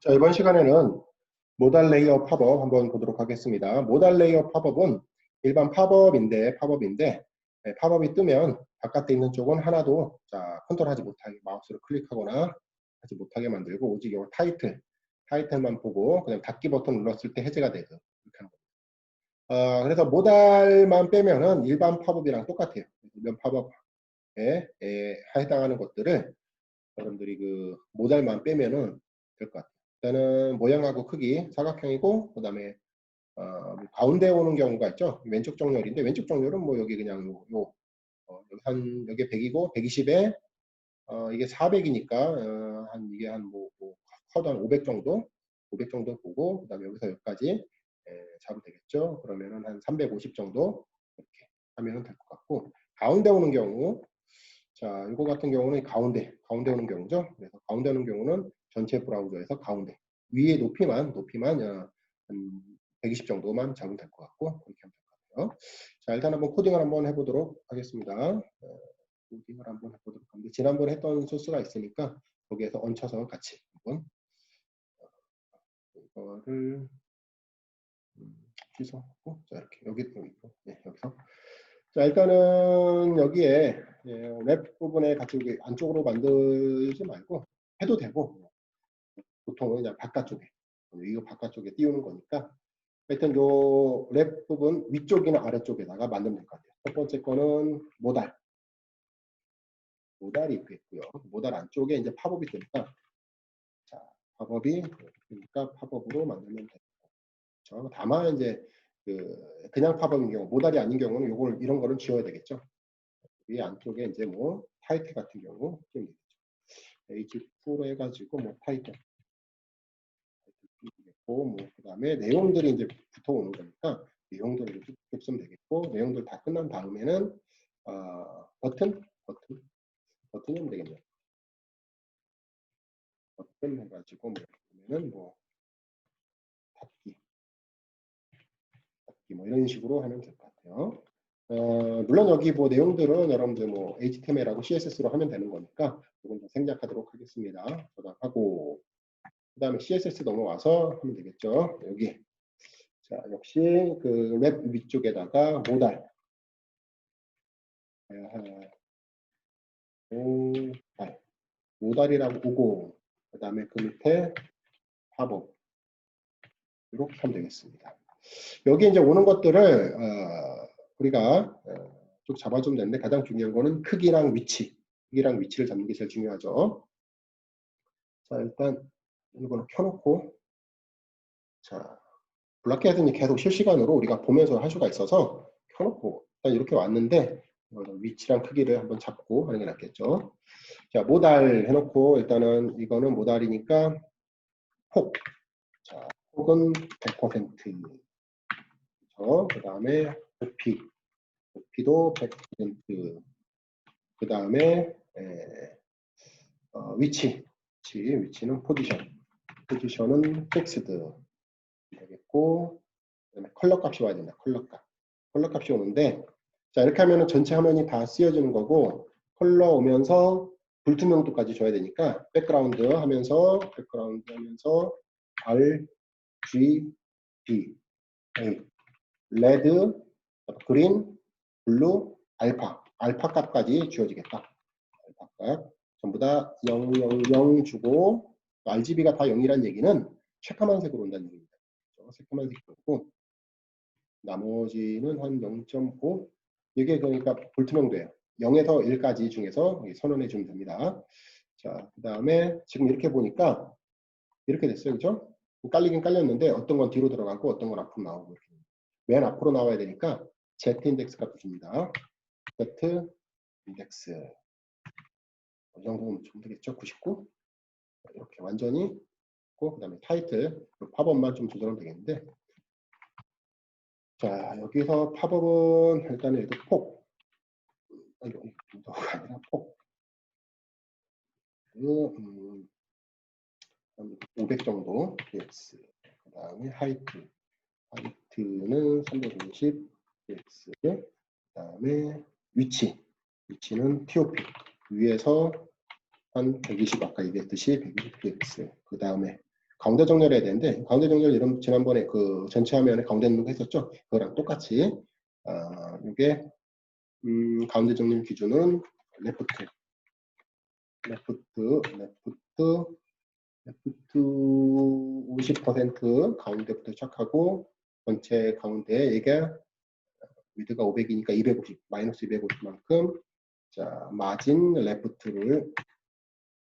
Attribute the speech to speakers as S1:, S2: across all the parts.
S1: 자, 이번 시간에는 모달 레이어 팝업 한번 보도록 하겠습니다. 모달 레이어 팝업은 일반 팝업인데, 팝업인데, 네, 팝업이 뜨면 바깥에 있는 쪽은 하나도 자, 컨트롤하지 못하게 마우스로 클릭하거나 하지 못하게 만들고 오직 이 타이틀, 타이틀만 보고 그냥 닫기 버튼 눌렀을 때 해제가 되고 이렇게 하는 겁니다. 어, 그래서 모달만 빼면은 일반 팝업이랑 똑같아요. 일반 팝업에 해당하는 것들을 여러분들이 그 모달만 빼면은 될 것 같아요. 일단은 모양하고 크기 사각형이고 그 다음에 어, 가운데 오는 경우가 있죠. 왼쪽 정렬인데 왼쪽 정렬은 뭐 여기 그냥 요, 요 어, 여기 한 여기 100이고 120에 어, 이게 400이니까 어, 한 이게 한뭐 뭐, 커도 한 500 정도 500 정도 보고 그 다음에 여기서 여기까지 예, 잡으면 되겠죠. 그러면은 한 350 정도 이렇게 하면 될것 같고 가운데 오는 경우 자 이거 같은 경우는 가운데 가운데 오는 경우죠. 그래서 가운데 오는 경우는 전체 브라우저에서 가운데 위에 높이만 높이만 어, 한120 정도만 잡으면 될 것 같고 그렇게 하면 될 것 같아요. 자 일단 한번 코딩을 한번 해보도록 하겠습니다. 어, 코딩을 한번 해보도록 합니다. 지난번에 했던 소스가 있으니까 거기에서 얹혀서 같이 한번 어, 이거를 취소하고 자 이렇게 여기 여기 네, 여기서 자 일단은 여기에 예, 랩 부분에 같이 안쪽으로 만들지 말고 해도 되고 보통은 그냥 바깥쪽에 이거 바깥쪽에 띄우는 거니까 하여튼 요랩 부분 위쪽이나 아래쪽에다가 만들면 될 것 같아요. 첫 번째 거는 모달 모달이 있겠고요. 모달 안쪽에 이제 팝업이 되니까 자 팝업이 그러니까 팝업으로 만들면 되고? 다만 이제 그 그냥 팝업인 경우 모달이 아닌 경우는 요걸 이런 거를 지워야 되겠죠. 이 안쪽에 이제 뭐 타이틀 같은 경우 좀 되겠죠. H2로 해가지고 뭐 타이틀 되겠고 뭐 그다음에 내용들이 이제 붙어 오는 거니까 내용들을 쭉 쓰면 되겠고 내용들 다 끝난 다음에는 어, 버튼 버튼 버튼이면 되겠네요. 버튼 해가지고 뭐 보면은 뭐 닫기 닫기 뭐 이런 식으로 하면 될 것 같아요. 어, 물론 여기 뭐 내용들은 여러분들 뭐 HTML하고 CSS로 하면 되는 거니까 이건 좀 생략하도록 하겠습니다. 저장하고 그 다음에 CSS 넘어와서 하면 되겠죠. 여기. 자, 역시 그웹 위쪽에다가 모달. 모달. 모달이라고 오고, 그 다음에 그 밑에 팝업. 이렇게 하면 되겠습니다. 여기 이제 오는 것들을, 어, 우리가 어, 쭉 잡아주면 되는데 가장 중요한 거는 크기랑 위치. 크기랑 위치를 잡는 게 제일 중요하죠. 자, 일단 이거를 켜놓고 자 블락헤드는 계속 실시간으로 우리가 보면서 할 수가 있어서 켜놓고 일단 이렇게 왔는데 위치랑 크기를 한번 잡고 하는 게 낫겠죠. 자 모달 해놓고 일단은 이거는 모달이니까 폭. 자 폭은 100%. 그렇죠? 그 다음에 부피. 부피도 100%. 그 다음에 어, 위치. 위치. 위치는 포지션. 포지션은 픽스드 되겠고 그다음에 컬러 값이 와야 된다. 컬러 값. 컬러 값이 오는데 자 이렇게 하면은 전체 화면이 다 쓰여지는 거고 컬러 오면서 불투명도까지 줘야 되니까 백그라운드 하면서 백그라운드 하면서 R, G, B, A 레드, 그린, 블루, 알파 알파 값까지 주어지겠다. 알파 값 전부 다 0, 0, 0 주고 RGB가 다 0이란 얘기는 새까만색으로 온다는 얘기입니다. 새까만색이고 나머지는 한 0.5 이게 그러니까 불투명도예요. 0에서 1까지 중에서 선언해 주면 됩니다. 자, 그 다음에 지금 이렇게 보니까 이렇게 됐어요. 그죠? 깔리긴 깔렸는데 어떤 건 뒤로 들어가고 어떤 건 앞으로 나오고 이렇게. 맨 앞으로 나와야 되니까 Z 인덱스 값을 줍니다. Z 인덱스. 이 정도면 좀 되겠죠? 99? 이렇게 완전히 그 다음에 타이틀 팝업만 좀 조절하면 되겠는데. 자 여기서 팝업은 일단은 이거 폭. 윈도가 아니라 폭. 음, 500 정도. Px 그 다음에 하이트. 하이트는 350 px 그 다음에 위치. 위치는 top 위에서 한 120 아까 얘기했듯이 120px 그 다음에 가운데 정렬 해야 되는데 가운데 정렬 이런 지난번에 그 전체 화면에 넣는 거 했었죠? 그거랑 똑같이 아, 이게 음, 가운데 정렬 기준은 레프트 레프트 레프트 레프트 50% 가운데부터 시작하고 전체 가운데 이게 위드가 500이니까 250 마이너스 250만큼 자 마진 레프트를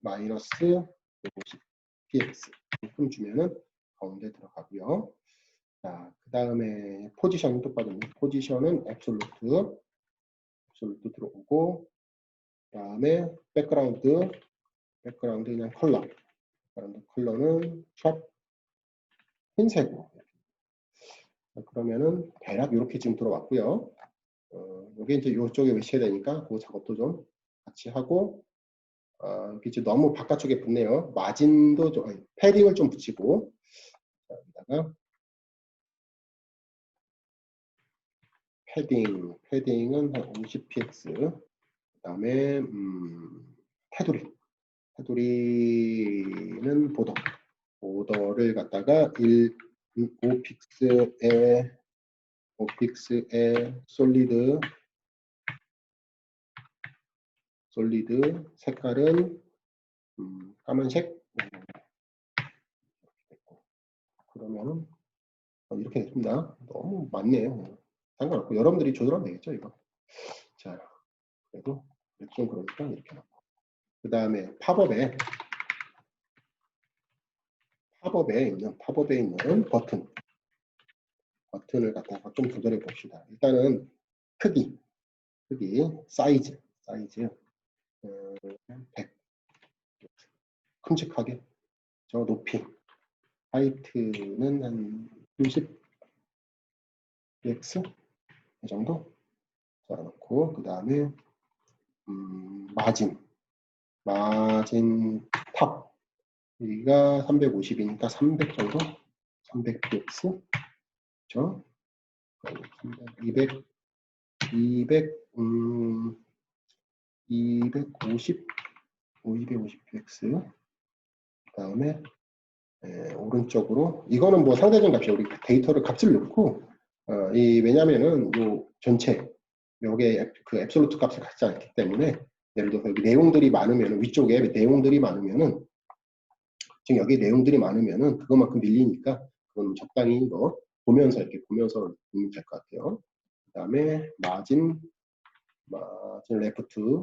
S1: 마이너스 150 px 만큼 주면은 가운데 들어가고요. 자, 그 다음에 포지션은 똑같은요. 포지션은 앱솔루트, 앱솔루트 들어오고, 그 다음에 백그라운드, 백그라운드 그냥 컬러, 백그라운드 컬러는 샵 흰색으로. 자, 그러면은 대략 이렇게 지금 들어왔고요. 어, 여기 이제 이쪽에 위치해야 되니까 그 작업도 좀 같이 하고, 어, 너무 바깥쪽에 붙네요. 마진도 좀, 아니, 패딩을 좀 붙이고, 자, 여기다가 패딩, 패딩은 한 50px, 그 다음에, 음, 테두리, 테두리는 보더, 보더를 갖다가 1, 5픽스에, 5픽스에 솔리드, 솔리드 색깔은 음, 까만색 그러면은 어, 이렇게 됐습니다. 너무 많네요. 상관없고 여러분들이 조절하면 되겠죠 이거. 자 그래도 좀 그러니까 이렇게 놓고 그 다음에 팝업에 팝업에 있는 팝업에 있는 버튼 버튼을 갖다가 좀 조절해 봅시다. 일단은 크기 크기 사이즈 사이즈 100 큼직하게. 저 높이. 하이트는 한 30 px 이 정도? 잡아놓고 그 다음에 음, 마진. 마진 탑. 여기가 350이니까 300 정도? 300 px 그렇죠? 200 200 음, 250, 250px 그 다음에 에, 오른쪽으로 이거는 뭐 상대적 값이에요. 우리 데이터를 값을 넣고 어, 이 왜냐면은 요 전체 여기에 그 앱솔루트 값을 갖지 않기 때문에 예를 들어서 여기 내용들이 많으면 위쪽에 내용들이 많으면은 지금 여기 내용들이 많으면은 그것만큼 밀리니까 그건 적당히 이거 보면서 이렇게 보면서 보면 될 것 같아요. 그 다음에 마진 마진 레프트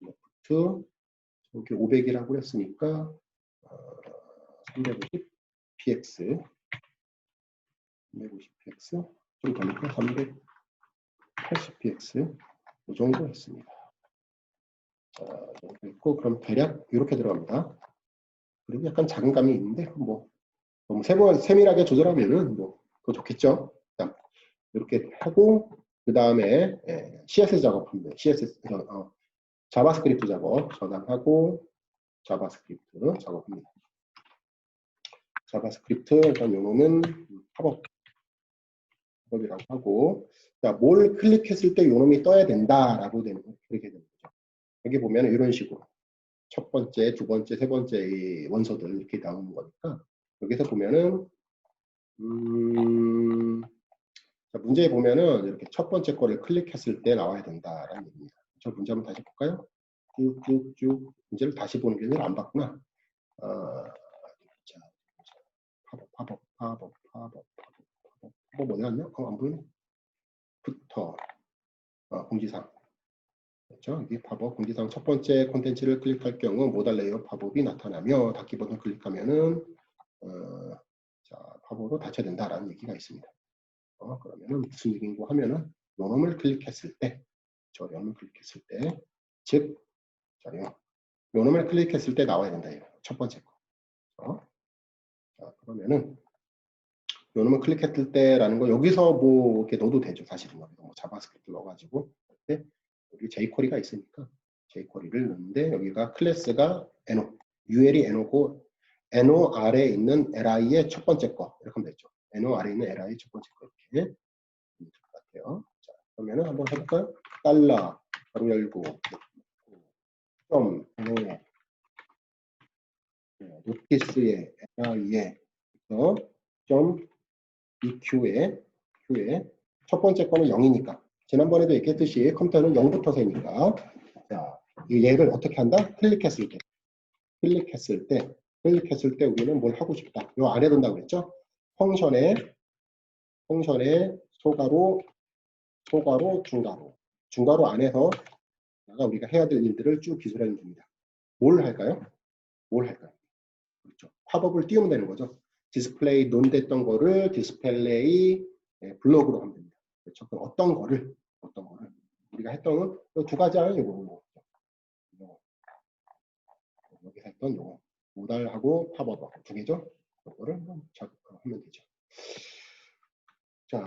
S1: 레프트 여기 500이라고 했으니까 어, 350 px 350 px 좀 더니까 380 px 이 정도 했습니다. 자, 정도 있고 그럼 대략 이렇게 들어갑니다. 그리고 약간 자금감이 있는데 뭐 너무 세부, 세밀하게 조절하면은 뭐 더 좋겠죠. 자, 이렇게 하고 그 다음에 예, CSS 작업합니다. CSS 어, 자바스크립트 작업 저장하고 자바스크립트 작업합니다. 자바스크립트 일단 요놈은 팝업 팝업 이라고 하고 자, 뭘 클릭했을 때 요놈이 떠야 된다라고 되는 거 그렇게 되는 거죠. 여기 보면 이런 식으로 첫 번째, 두 번째, 세 번째 원소들 이렇게 나오는 거니까 여기서 보면은 음, 자, 문제에 보면은 이렇게 첫 번째 거를 클릭했을 때 나와야 된다라는 얘기입니다. 저 문제 한번 다시 볼까요? 쭉쭉쭉 문제를 다시 보는 게 아니라 안 봤구나. 어, 자, 팝업, 팝업, 팝업, 팝업, 팝업, 팝업, 팝업 어디 갔냐? 어, 안 보이네. 부터 어, 공지사항. 그렇죠? 이 팝업 공지사항 첫 번째 콘텐츠를 클릭할 경우 모달 레이어 팝업이 나타나며 닫기 버튼 클릭하면은 어, 자, 팝업으로 닫혀야 된다라는 얘기가 있습니다. 어, 그러면은 무슨 얘기인고 하면은 요놈을 클릭했을 때, 저 요놈을 클릭했을 때, 즉 자요. 요놈을 클릭했을 때 나와야 된다. 이거. 첫 번째 거. 어? 자, 그러면은 요 놈을 클릭했을 때라는 거 여기서 뭐 이렇게 넣어도 되죠. 사실은 뭐 자바스크립트 넣어가지고 이렇게 여기 jQuery가 있으니까 jQuery를 넣는데 여기가 클래스가 no, ul이 no고 no 아래에 있는 li의 첫 번째 거 이렇게 하면 되죠. no 아래에 있는 li의 첫 번째 거 이렇게 될것 같아요. 자, 그러면은 한번 해볼까요? 달러 바로 열고 점 no 노티스의 li의 그래서 점 EQ에 Q에 첫 번째 거는 0이니까 지난번에도 얘기했듯이 컴퓨터는 0부터 세니까 자, 이 얘를 어떻게 한다? 클릭했을 때 클릭했을 때 클릭했을 때 우리는 뭘 하고 싶다. 요 안에 둔다고 그랬죠? 펑션에 펑션에 소가로 소가로 중가로 중가로 안에서 내가 우리가 해야 될 일들을 쭉 기술해 줍니다. 뭘 할까요? 뭘 할까요? 그렇죠. 팝업을 띄우면 되는 거죠. 디스플레이 논 됐던 거를 디스플레이 예, 블록으로 하면 됩니다. 그렇죠. 그럼 어떤 거를 어떤 거를 우리가 했던 거두 가지 하는 요거 요거 여기서 했던 요거 모달하고 팝업하고 두 개죠. 이거를 하면 되죠. 자,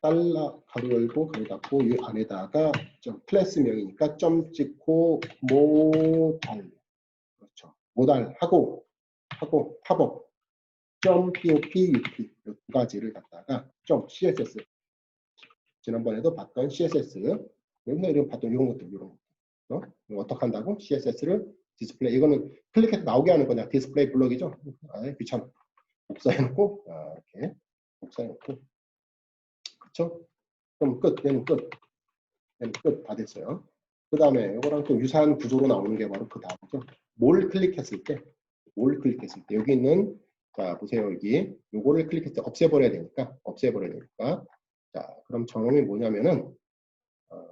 S1: 달러 가로 열고 가로 닫고 이 안에다가 좀 클래스명이니까 점 찍고 모달. 그렇죠. 모달 하고 하고 팝업. 점 pop up 이두 가지를 갖다가 점 css 지난번에도 봤던 css 여기서 이런 봤던 이런 것들 이런 것 어? 어떻게 한다고? Css를 디스플레이. 이거는 클릭해서 나오게 하는 거냐? 디스플레이 블록이죠? 아 귀찮아. 복사해놓고 아, 이렇게 복사해놓고 그쵸 그럼 끝 얘는 끝. 얘는 끝 다 됐어요. 그 다음에 이거랑 좀 유사한 구조로 나오는 게 바로 그 다음이죠. 뭘 클릭했을 때 뭘 클릭했을 때. 여기 있는 자 보세요. 여기. 요거를 클릭했을 때 없애버려야 되니까 없애버려야 되니까. 자 그럼 정음이 뭐냐면은 어,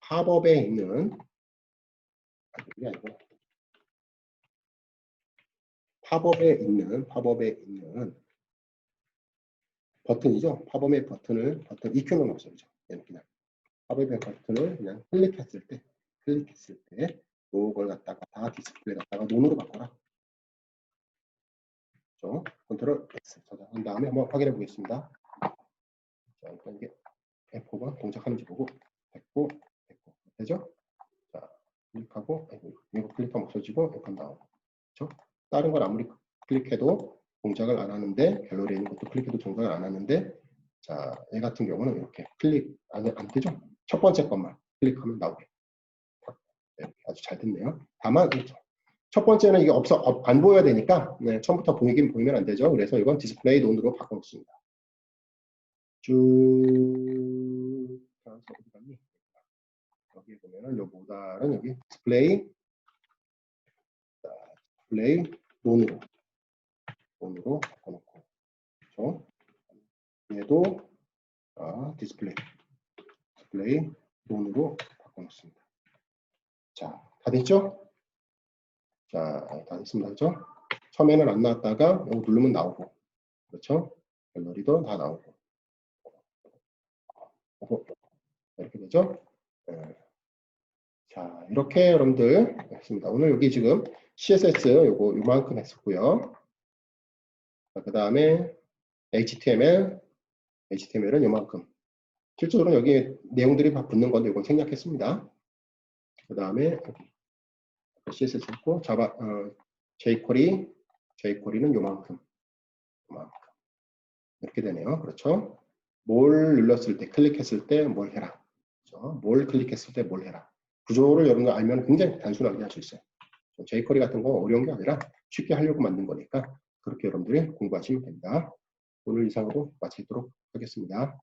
S1: 팝업에 있는 아, 그게 아니고. 팝업에 있는 팝업에 있는 버튼이죠. 팝업의 버튼을 버튼 EQ는 없어지죠. 얘는 그냥 팝업의 버튼을 그냥 클릭했을 때 클릭했을 때 요걸 갖다가 다 디스플레이 갖다가 논으로 바꿔라. 그렇죠? 컨트롤 X 저장한 다음에 한번 확인해 보겠습니다. 자, 일단 이게 F5가 동작하는지 보고 됐고 됐고 되죠? 자, 클릭하고 이거 클릭하면 없어지고 F 다운. 그렇죠? 다른 걸 아무리 클릭해도 동작을 안 하는데 갤러리에 있는 것도 클릭해도 동작을 안 하는데 자, 얘 같은 경우는 이렇게 클릭 안, 안 되죠? 첫 번째 것만 클릭하면 나오게. 네, 아주 잘 됐네요. 다만 그렇죠. 첫 번째는 이게 없어 어, 안 보여야 되니까 네, 처음부터 보이긴 보이면 안 되죠. 그래서 이건 디스플레이 논으로 바꿔놓습니다. 쭉? 여기 보면은 요 모달은 여기 디스플레이 자, 디스플레이 논으로 논으로 바꿔놓고 그렇죠? 얘도 아, 디스플레이 디스플레이 논으로 바꿔놓습니다. 자, 다 됐죠? 자, 다 됐습니다. 그죠? 처음에는 안 나왔다가 여기 누르면 나오고 그렇죠? 갤러리도 다 나오고 어, 이렇게 되죠? 네. 자, 이렇게 여러분들 했습니다. 오늘 여기 지금 CSS 요거 요만큼 했었고요. 그 다음에 HTML, HTML은 요만큼. 실제로는 여기 내용들이 다 붙는 건데 이건 생략했습니다. 그 다음에 CSS 있고 자바 어, jQuery, jQuery는 요만큼, 요만큼 이렇게 되네요. 그렇죠? 뭘 눌렀을 때, 클릭했을 때 뭘 해라. 그렇죠? 뭘 클릭했을 때 뭘 해라. 구조를 여러분들 알면 굉장히 단순하게 할 수 있어요. jQuery 같은 거 어려운 게 아니라 쉽게 하려고 만든 거니까 그렇게 여러분들이 공부하시면 됩니다. 오늘 이상으로 마치도록 하겠습니다.